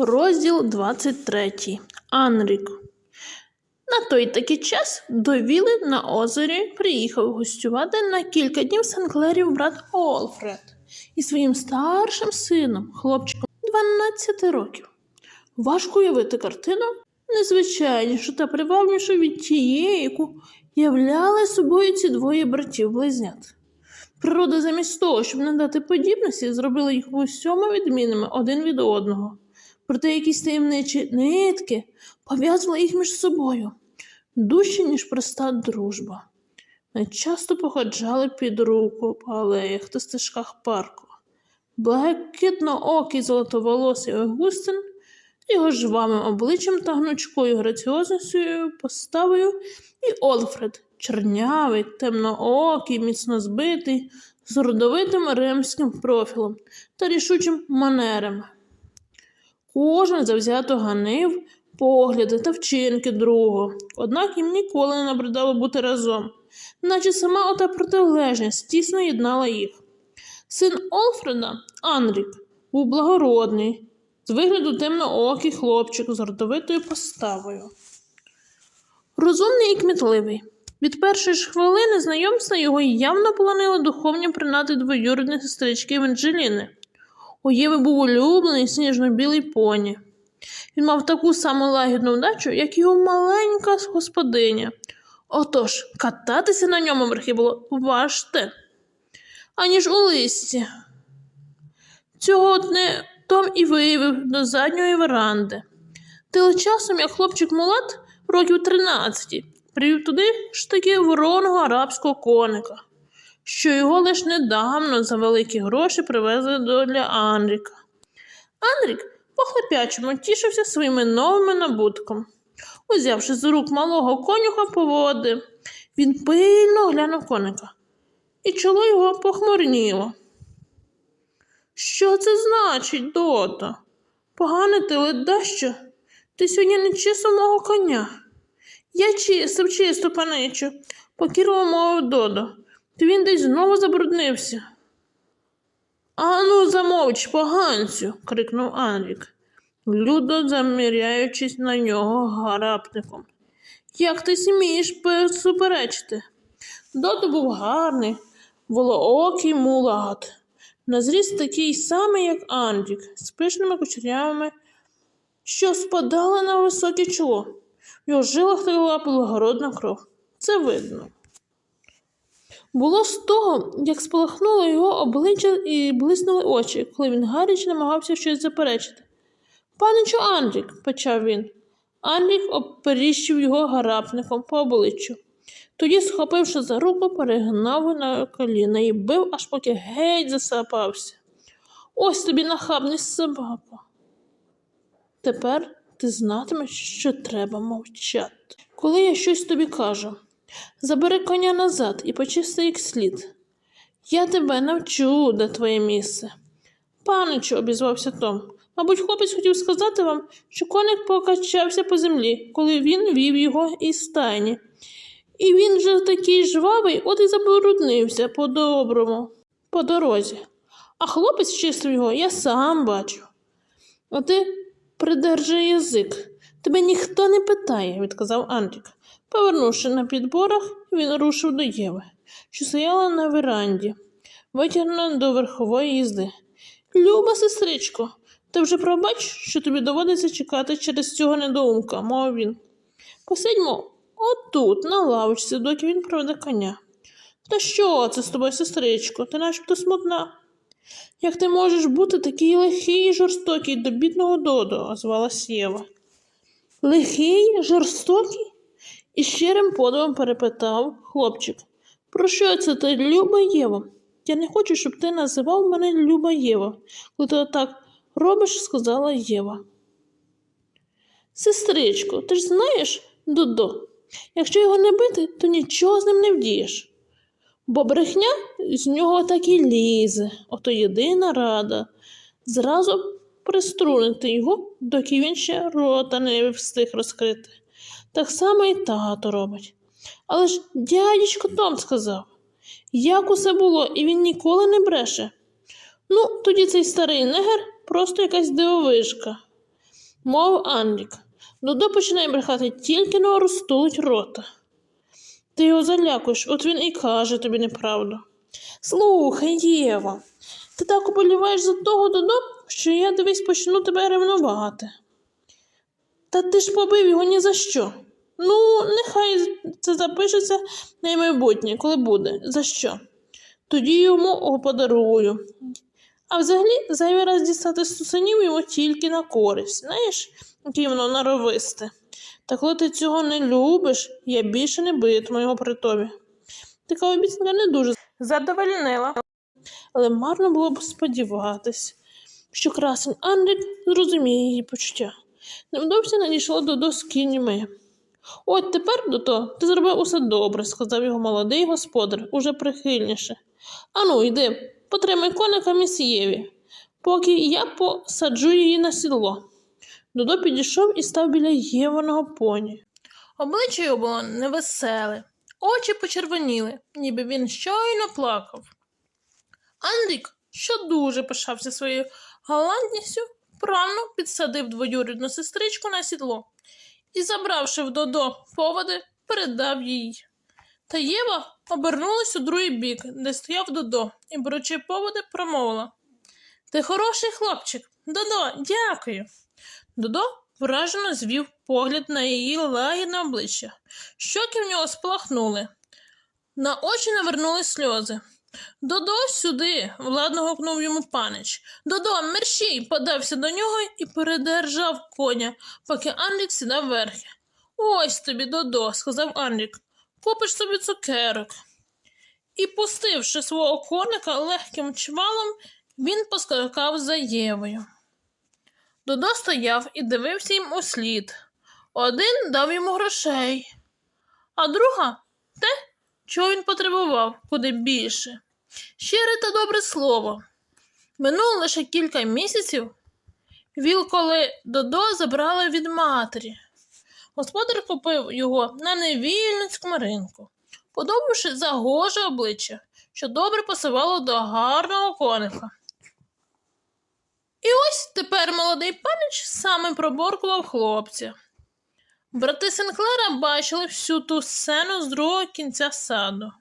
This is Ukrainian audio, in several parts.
Розділ 23. Анрік. На той такий час до віли на озері приїхав гостювати на кілька днів Сенклерів брат Олфред із своїм старшим сином, хлопчиком 12 років. Важко уявити картину незвичайнішу та привабнішу від тієї, яку являли собою ці двоє братів-близнят. Природа замість того, щоб надати подібності, зробила їх в усьому відмінними один від одного. Проте якісь таємничі нитки пов'язували їх між собою дужче, ніж проста дружба. Вони часто походжали під руку по алеях та стежках парку. Блакитно-окий золотоволосий Огустин його жвавим обличчям та гнучкою граціозністю поставою, і Олфред, чорнявий, темноокий, міцно збитий, з родовитим римським профілем та рішучим манерами. Кожен завзято ганив погляди та вчинки другого, однак їм ніколи не набридало бути разом, наче сама ота протилежність тісно єднала їх. Син Олфреда, Анрік, був благородний, з вигляду темноокий хлопчик з родовитою поставою. Розумний і кмітливий. Від першої ж хвилини знайомства його явно полонили духовні принади двоюрідних сестрички Еванджеліни. У Єви був улюблений сніжно-білий поні. Він мав таку саму лагідну вдачу, як його маленька господиня. Отож, кататися на ньому верхи було важте, аніж у листі. Цього не Том і виявив до задньої веранди. Тим часом, як хлопчик Мулат, років 13, привів туди ж таки вороного арабського коника, що його лише недавно за великі гроші привезли до для Анріка. Анрік по хлопячому тішився своїми новими набутком. Узявши з рук малого конюха поводи, він пильно глянув коника, і чоло його похмурніло. Що це значить, Дото? Погане ти ледащо? Ти сьогодні не чистив мого коня. Я чистив, чисто, паничу, покірливо мовив Додо. Він десь знову забруднився. Ану, замовч, поганцю, крикнув Анрік, людо заміряючись на нього гарапником. Як ти смієш суперечити? Додо був гарний, волоокий мулат. На зріст такий самий, як Андрік, з пишними кучерявами, що спадали на високе чоло. В його жилах текла благородна кров. Це видно. Було з того, як спалахнуло його обличчя і блиснули очі, коли він гаряче намагався щось заперечити. Паничу Андрік, почав він. Андрік оперіщив його гарапником по обличчю. Тоді, схопивши за руку, перегнав на коліна і бив, аж поки геть засапався. Ось тобі нахабний собака. Тепер ти знатимеш, що треба мовчати. Коли я щось тобі кажу, забери коня назад і почисти як слід. Я тебе навчу, де твоє місце. Паничу, обізвався Том. Мабуть, хлопець хотів сказати вам, що коник покачався по землі, коли він вів його із стайні. І він же такий жвавий, от і забруднився по-доброму, по дорозі. А хлопець чистив його, я сам бачу. А ти придержи язик. Тебе ніхто не питає, відказав Андрік. Повернувши на підборах, він рушив до Єви, що стояла на веранді, витягнена до верхової їзди. Люба, сестричко, ти вже пробач, що тобі доводиться чекати через цього недоумка, мов він. Посидьмо отут, на лавочці, доки він проведе коня. Та що це з тобою, сестричко? Ти начебто смутна. Як ти можеш бути такий лихий і жорстокий до бідного Додо, озвалась Єва. Лихий, жорстокий? І щирим подивом перепитав хлопчик. Про що це ти, Люба Єва? Я не хочу, щоб ти називав мене Люба Єва. Коли ти так робиш, сказала Єва. Сестричко, ти ж знаєш, Додо, якщо його не бити, то нічого з ним не вдієш. Бо брехня з нього так і лізе, ото єдина рада. Зразу приструнити його, доки він ще рота не встиг розкрити. Так само і тато робить. Але ж дядечко Том сказав, як усе було, і він ніколи не бреше. Ну, тоді цей старий негер просто якась дивовижка. мов Андрік. Додо починає брехати, тільки не розтулить рота. Ти його залякуєш, от він і каже тобі неправду. Слухай, Єва, ти так оболіваєш за того Додо, що я дивись почну тебе ревнувати. Та ти ж побив його ні за що. Ну, нехай це запишеться на майбутнє, коли буде. За що? Тоді йому подарую. А взагалі, зайвий раз дістати сусанів йому тільки на користь. Знаєш, яке воно наровисте. Та коли ти цього не любиш, я більше не битиму його при тобі. Така обіцянка не дуже задовольнила, але марно було б сподіватись, що красень Андрік зрозуміє її почуття. Невдовзі надійшло до доски німи. От тепер, Дото, ти зробив усе добре, сказав його молодий господар, уже прихильніше. Ану, йди, потримай коника місієві, поки я посаджу її на сідло. Додо підійшов і став біля Єваного поні. Обличчя його було невеселе, очі почервоніли, ніби він щойно плакав. Андрік, що дуже пишався своєю галантністю, правно підсадив двоюрідну сестричку на сідло і, забравши в Додо поводи, передав їй. Та Єва обернулась у другий бік, де стояв Додо, і, беручи поводи, промовила Ти хороший хлопчик. Додо, дякую. Додо вражено звів погляд на її лагідне обличчя. Щоки в нього сплахнули. На очі навернули сльози. Додо сюди, владно гукнув йому панич. Додо, мерщій, подався до нього і передержав коня, поки Андрік сідав верхи. Ось тобі, Додо, сказав Андрік. Купиш собі цукерок. І, пустивши свого коника легким чвалом, він поскакав за Євою. Додо стояв і дивився їм у слід. Один дав йому грошей, а друга те, чого він потребував, куди більше. Щире та добре слово. Минуло лише кілька місяців, віл, коли Додо забрали від матері. Господар купив його на невільницькому ринку, подобавши загоже обличчя, що добре пасувало до гарного коника. І ось тепер молодий панич саме проборкував хлопця. Брати Сенклера бачили всю ту сцену з другого кінця саду.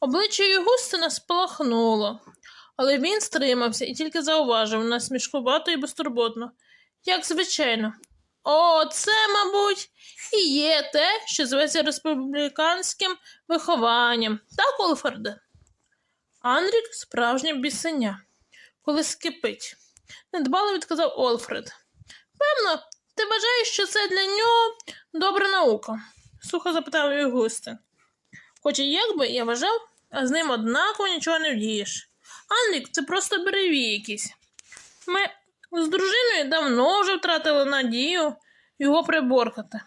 Обличчя Югустина спалахнуло, але він стримався і тільки зауважив насмішкувато і безтурботно, як звичайно. О, це, мабуть, і є те, що зветься республіканським вихованням, так, Олферде? Андрік справжнє бісеня, коли скипить. Недбало відказав Олфред. Певно, ти вважаєш, що це для нього добра наука? сухо запитав його Югустин. Хоч і як би я вважав, а з ним однаково нічого не вдієш. Андрік, це просто береві якісь. Ми з дружиною давно вже втратили надію його приборкати.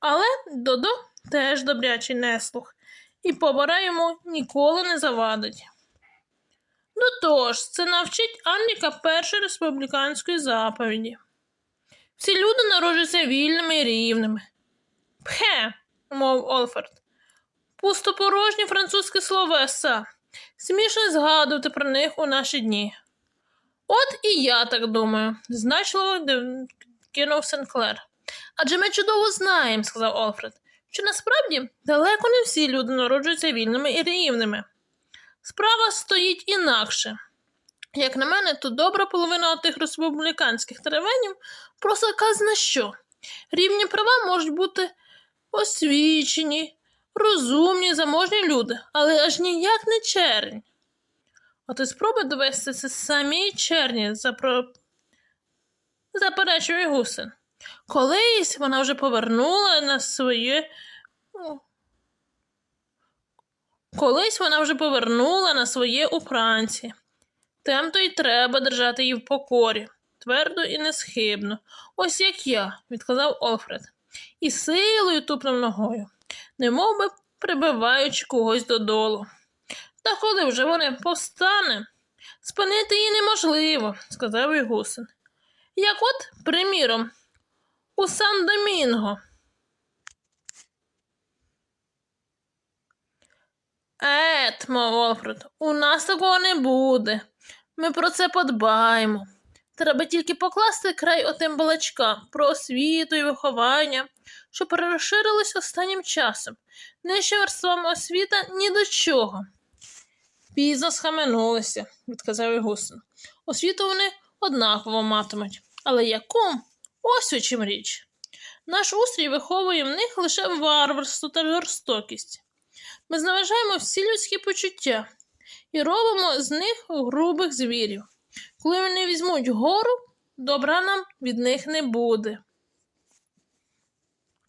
Але Додо теж добрячий неслух, і побора йому ніколи не завадить. Ну тож, це навчить Анніка першої республіканської заповіді. Всі люди народжуються вільними і рівними. Пхе, мов Олферд. Пустопорожні французькі словеса. Смішно згадувати про них у наші дні. От і я так думаю, значливо кинув Сенклер. Адже ми чудово знаємо, сказав Олфред, що насправді далеко не всі люди народжуються вільними і рівними. Справа стоїть інакше. Як на мене, то добра половина тих республіканських теревенів просто казна що. Рівні права можуть бути освічені, розумні, заможні люди, але аж ніяк не чернь. От і спробуй довести це самі черні, запро... заперечує гусин. Колись вона вже повернула на своє. Колись вона вже повернула на своє у Франції. Тем то й треба держати її в покорі, твердо і несхибно, ось як я, відказав Олфред, і силою тупнув ногою, немов би прибиваючи когось додолу. Та коли вже вони повстане, спинити її неможливо, сказав Ігусин. Як от, приміром, у Сан-Домінго. Ет, мов Олфред, у нас такого не буде. Ми про це подбаємо. Треба тільки покласти край отим балачкам про освіту і виховання, що переширились останнім часом. Нижче верствами освіта ні до чого. Пізно схаменулися, відказав Ігусин. Освіту вони однаково матимуть. Але яку? Ось у чим річ. Наш устрій виховує в них лише варварство та жорстокість. Ми зневажаємо всі людські почуття і робимо з них грубих звірів. Коли вони візьмуть гору, добра нам від них не буде.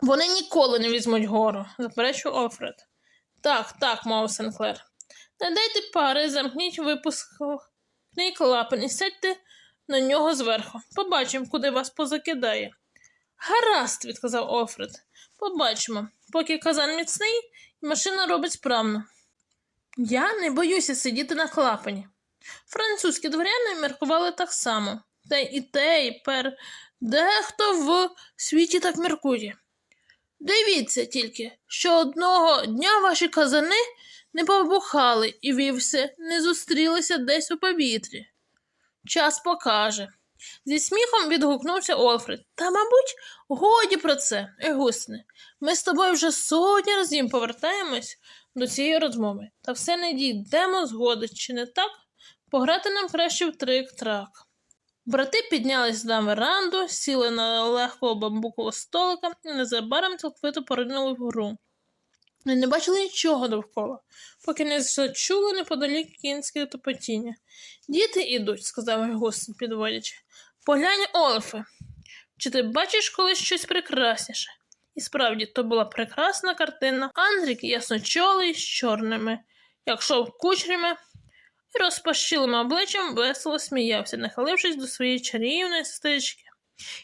Вони ніколи не візьмуть гору, заперечив Офред. Так, так, мовив Сенклер. Не дайте пари, замкніть випускний клапан і сядьте на нього зверху. Побачимо, куди вас позакидає. Гаразд, відказав Офред. Побачимо, поки казан міцний, машина робить справно. Я не боюся сидіти на клапані. Французькі дворяни міркували так само. Та і те, і пер. Дехто в світі так міркує. Дивіться тільки, що одного дня ваші казани не побухали і вівси не зустрілися десь у повітрі. Час покаже. Зі сміхом відгукнувся Олфред. Та, мабуть, годі про це, Егусне. Ми з тобою вже сотні разів повертаємось до цієї розмови, та все не дійдемо згоди, чи не так? Пограти нам краще в трик-трак. Брати піднялись на веранду, сіли на легкого бамбукового столика і незабаром цілковито поринули в гру. Вони не бачили нічого довкола, поки не зачули неподалік кінське топотіння. Діти ідуть, сказав Гусин, підводячи. Поглянь, Олфе, чи ти бачиш колись щось прекрасніше? І справді, то була прекрасна картина. Андрік ясночолий з чорними, як шов кучерями, і розпашілим обличчям весело сміявся, нахилившись до своєї чарівної сестрички.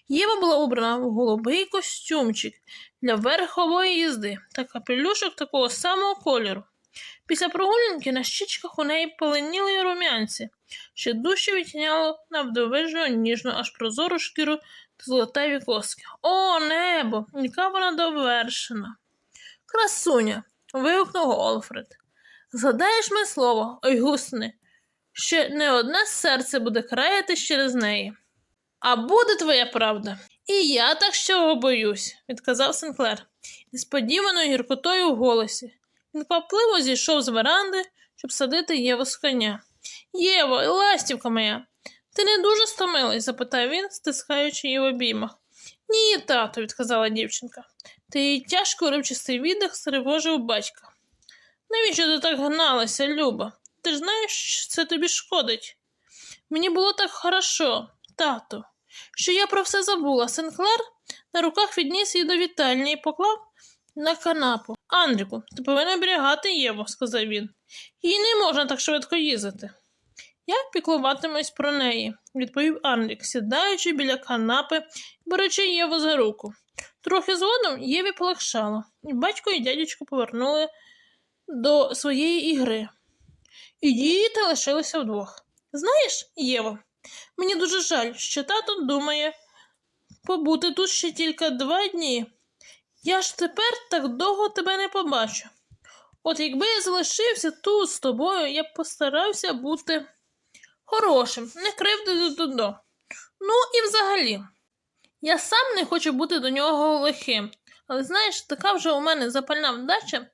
Єва була убрана в голубий костюмчик для верхової їзди та капелюшок такого самого кольору. Після прогулянки на щічках у неї поленіли рум'янці, що дужче відтіняло навдовижну ніжну аж прозору шкіру та золотаві коски. О, небо! Яка вона довершена. Красуня. вигукнув Олфред. Згадаєш ми слово, ой гусне, що не одне серце буде краятись через неї. А буде твоя правда. І я так чого боюсь, відказав Сенклер, несподіваною гіркотою в голосі. Він квапливо зійшов з веранди, щоб садити Єву з коня. Єво, ластівка моя, ти не дуже стомилась? запитав він, стискаючи її в обіймах. Ні, тату, відказала дівчинка. Та її тяжко уривчистий віддих стривожив батька. Навіщо ти так гналася, Люба? Ти ж знаєш, що це тобі шкодить. Мені було так хорошо, тату, що я про все забула. Сенклер на руках відніс її до вітальні і поклав на канапу. Андріку, ти повинен оберігати Єву, сказав він. Їй не можна так швидко їздити. Я піклуватимусь про неї, відповів Андрік, сідаючи біля канапи і беручи Єву за руку. Трохи згодом Єві полегшало, і батько і дядечко повернули до своєї ігри. І діти лишилися вдвох. Знаєш, Єво, мені дуже жаль, що тато думає побути тут ще тільки два дні. Я ж тепер так довго тебе не побачу. От якби я залишився тут з тобою, я б постарався бути хорошим, не кривдити додо. Ну і взагалі, я сам не хочу бути до нього лихим, але знаєш, така вже у мене запальна вдача,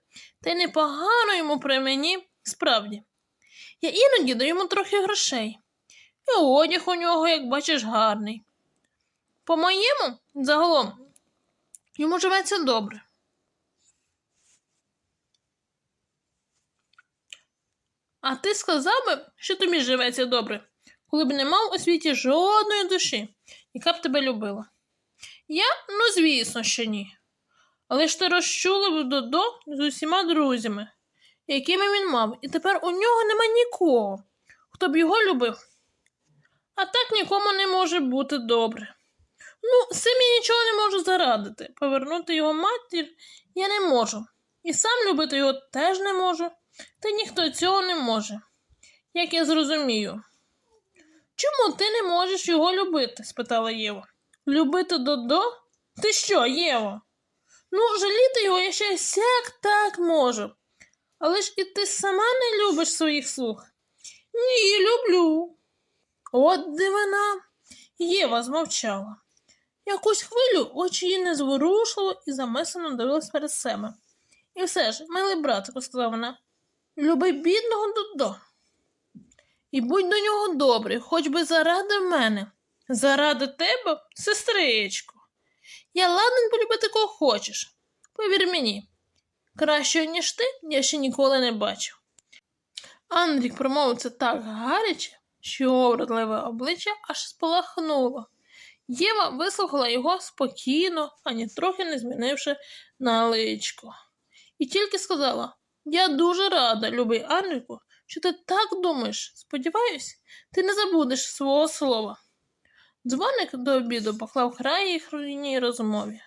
та й непогано йому при мені справді. Я іноді даю йому трохи грошей. І одяг у нього, як бачиш, гарний. По-моєму, загалом, йому живеться добре. А ти сказав би, що тобі живеться добре, коли б не мав у світі жодної душі, яка б тебе любила. Я, ну, звісно, що ні. Але ж ти розчулив Додо з усіма друзями, якими він мав, і тепер у нього нема нікого, хто б його любив. А так нікому не може бути добре. Ну, сам нічого не можу зарадити. Повернути його матір я не можу. І сам любити його теж не можу, та ніхто цього не може, як я зрозумію. Чому ти не можеш його любити? спитала Єва. Любити Додо? Ти що, Єва? Ну, жаліти його я ще сяк так можу. Але ж і ти сама не любиш своїх слуг. Ні, люблю. От дивина. Єва змовчала. Якусь хвилю очі її не зворушило і замислено дивилась перед себе. І все ж, милий братику, сказала вона, люби бідного Додо. І будь до нього добрий, хоч би заради мене. Заради тебе, сестричко. Я ладен полюбити кого хочеш. Повір мені, кращого, ніж ти, я ще ніколи не бачив. Андрік промовив це так гаряче, що його вродливе обличчя аж спалахнуло. Єва вислухала його спокійно, ані трохи не змінивши на личко. І тільки сказала: Я дуже рада, любий Андріку, що ти так думаєш. Сподіваюсь, ти не забудеш свого слова. Дзвоник до обіду поклав край їх руйній розмові.